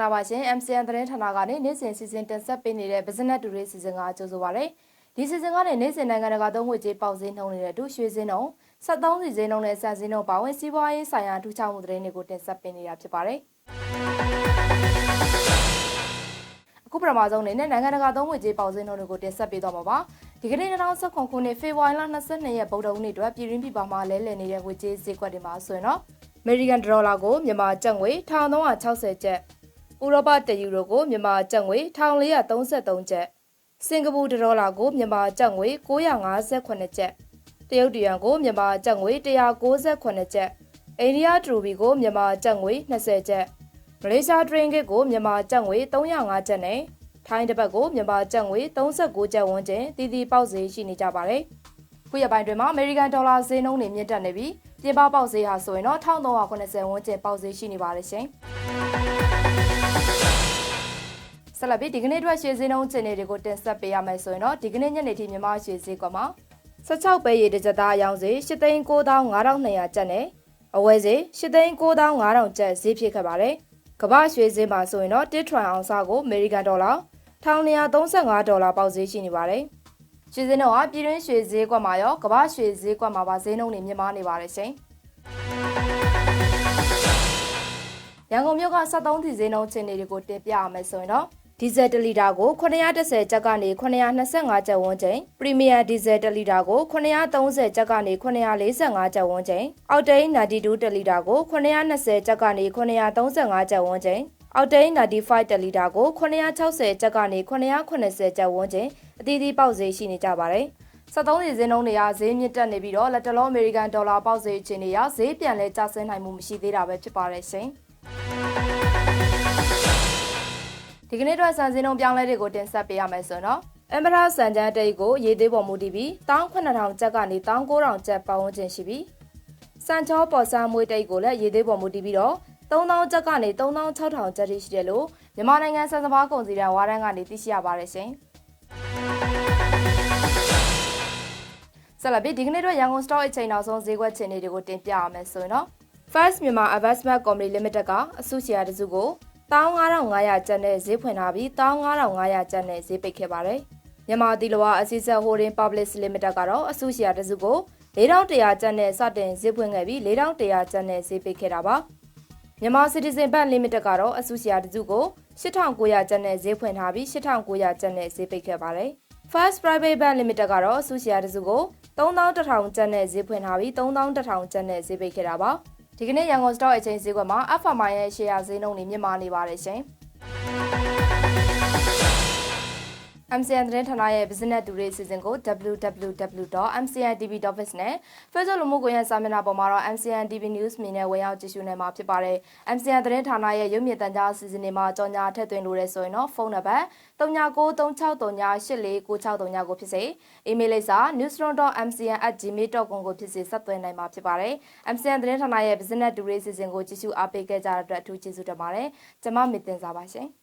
္ဂလာပါရှင် MCN သတင်းဌာနကနေနေ့စဉ်စီစဉ်တင်ဆက်ပေးနေတဲ့ Business Today စီစဉ်ကကြိုဆိုပါရစေ။ဒီစီစဉ်ကနေနေ့စဉ်နိုင်ငံတကာသုံးငွေကြေးပေါက်ဈေးနှုန်းတွေနဲ့အတူရွှေဈေးနှုန်း73စီဈေးနှုန်းနဲ့ဆန်ဈေးနှုန်းပါဝင်စီးပွားရေးဆိုင်ရာထူးခြားမှုသတင်းတွေကိုတင်ဆက်ပေးနေတာဖြစ်ပါတယ်။အခုပထမဆုံးအနေနဲ့နိုင်ငံတကာသုံးငွေကြေးပေါက်ဈေးနှုန်းတွေကိုတင်ဆက်ပေးတော့မှာပါ။ဒီကနေ့2019ခုနှစ်ဖေဖော်ဝါရီလ22ရက်ဗုဒ္ဓဟူးနေ့အတွက်ပြည်ရင်းပြည်ပမှာလဲလှယ်နေတဲ့ငွေကြေးဈေးကွက်တွေမှာဆိုရင်တော့အမေရိကန်ဒေါ်လာကိုမြန်မာကျပ်ငွေ1360ကျပ် ဥရောပတယူရိုကိုမြန်မာကျပ်ငွေ1433ကျပ်စင်ကာပူဒေါ်လာကိုမြန်မာကျပ်ငွေ958ကျပ်တရုတ်တယွမ်ကိုမြန်မာကျပ်ငွေ198ကျပ်အိန္ဒိယထရူဘီကိုမြန်မာကျပ်ငွေ20ကျပ်မလေးရှားဒရင်ဂစ်ကိုမြန်မာကျပ်ငွေ305ကျပ်နဲ့ထိုင်းတပတ်ကိုမြန်မာကျပ်ငွေ39ကျပ်ဝန်းကျင်တည်တည်ပေါက်ဈေးရှိနေကြပါတယ်ခုရပိုင်းတွင်မှာအမေရိကန်ဒေါ်လာဈေးနှုန်းတွေမြင့်တက်နေပြီးပြင်ပပေါက်ဈေးဟာဆိုရင်တော့1380ဝန်းကျင်ပေါက်ဈေးရှိနေပါတယ်ရှင် ဆက်လက်ပြီးဒီကနေ့အတွက်ရွှေဈေးနှုန်းကျင်တွေကိုတင်ဆက်ပေးရမယ်ဆိုရင်တော့ဒီကနေ့ညနေထိမြန်မာရွှေဈေးကွက်မှာ16ပဲရည်တစ်ကြသားအယောင်ဈေး8,9200ကျပ်နဲ့အဝယ်ဈေး8,9500ကျပ်ဈေးဖြစ်ခဲ့ပါတယ်။ကမ္ဘာရွှေဈေးမှာဆိုရင်တော့တစ်ထရန်အောင်စကိုအမေရိကန်ဒေါ်လာ1235ဒေါ်လာပေါက်ဈေးရှိနေပါတယ်။ရွှေစင်းတော့ဟာပြည်တွင်းရွှေဈေးကွက်မှာရောကမ္ဘာရွှေဈေးကွက်မှာပါဈေးနှုန်းတွေမြင့်မားနေပါတယ်ရှင်ရန်ကုန်မြို့က73တီဈေးနှုန်းချင်းတွေကိုတင်ပြရမယ်ဆိုရင်တော့ ဒီဇယ်1လီတာကို930ကျပ်ကနေ925ကျပ်ဝန်းကျင်ပရီမီယာဒီဇယ်1လီတာကို930ကျပ်ကနေ945ကျပ်ဝန်းကျင်အောက်တိန်92တလီတာကို920ကျပ်ကနေ935ကျပ်ဝန်းကျင်အောက်တိန်95တလီတာကို960ကျပ်ကနေ980ကျပ်ဝန်းကျင်အသီးသီးပေါက်ဈေးရှိနေကြပါတယ်။73စီဈေးနှုန်းတွေကဈေးမြင့်တက်နေပြီးတော့လက်တလုံးအမေရိကန်ဒေါ်လာပေါက်ဈေးအခြေအနေရဈေးပြန်လဲကျဆင်းနိုင်မှုမရှိသေးတာပဲဖြစ်ပါတယ်ရှင်။ ဒီကနေ့တော့စံစင်းနှုန်းပြောင်းလဲတွေကိုတင်ဆက်ပေးရမယ်ဆိုတော့အမ်ဘရာစံချမ်းတိတ်ကိုရေးသေးပေါ်မူတည်ပြီး18000ကျပ်ကနေ19000ကျပ်ပတ်ဝန်းကျင်ရှိပြီးစံချောပေါ်ဆာမွေးတိတ်ကိုလည်းရေးသေးပေါ်မူတည်ပြီးတော့3000ကျပ်ကနေ36000ကျပ်ထိရှိတယ်လို့မြန်မာနိုင်ငံစံစဘာကုန်စည်တန်းဝါရန်ကနေသိရှိရပါတယ်ရှင်။ဆက်လက်ပြီးဒီကနေ့တော့ရန်ကုန် stock exchange နောက်ဆုံးဈေးကွက်ခြေအနေတွေကိုတင်ပြရမယ်ဆိုရင်တော့ First Myanmar Investment Company Limited ကအစုရှယ်ယာတစုကို 15500ကျပ်နဲ့ဈေးဖွင့်ထားပြီး15500ကျပ်နဲ့ဈေးပိတ်ခဲ့ပါတယ်။မြန်မာတီလဝါအစည်းအဝေး Holding Public Limited ကတော့အစုရှယ်ယာတစုကို4100ကျပ်နဲ့စတင်ဈေးဖွင့်ခဲ့ပြီး4100ကျပ်နဲ့ဈေးပိတ်ခဲ့တာပါ။မြန်မာ Citizen Bank Limited ကတော့အစုရှယ်ယာတစုကို8900ကျပ်နဲ့ဈေးဖွင့်ထားပြီး8900ကျပ်နဲ့ဈေးပိတ်ခဲ့ပါတယ်။ First Private Bank Limited ကတော့အစုရှယ်ယာတစုကို3100ကျပ်နဲ့ဈေးဖွင့်ထားပြီး3100ကျပ်နဲ့ဈေးပိတ်ခဲ့တာပါ ဒီကနေ့ရန်ကုန် stock exchange ဈေးကွက်မှာ FMI ရဲ့ share ဈေးနှုန်းတွေမြင့်မားနေပါတယ်ရှင် MCN သတင်းဌာနရဲ့ Business Today စီစဉ်ကို www.mcntv.biz နဲ့ Facebook လူမှုကွန်ရက်စာမျက်နှာပေါ်မှာတော့ MCN TV News မြင်နဲ့ဝင်ရောက်ကြည့်ရှုနိုင်မှာဖြစ်ပါတယ်။ MCN သတင်းဌာနရဲ့ရုပ်မြင်သံကြားစီစဉ်တွေမှာကြော်ညာထည့်သွင်းလို့ရဆိုရင်တော့ဖုန်းနံပါတ်399363849639ကိုဖြစ်စေ။ email လိပ်စာ newsroom.mcn@gmail.com ကိုဖြစ်စေဆက်သွင်းနိုင်မှာဖြစ်ပါတယ်။ MCN သတင်းဌာနရဲ့ Business Today စီစဉ်ကိုကြည့်ရှုအားပေးခဲ့ကြတဲ့အတွက်အထူးကျေးဇူးတင်ပါတယ်။ကျွန်မမေတင်စာပါရှင်။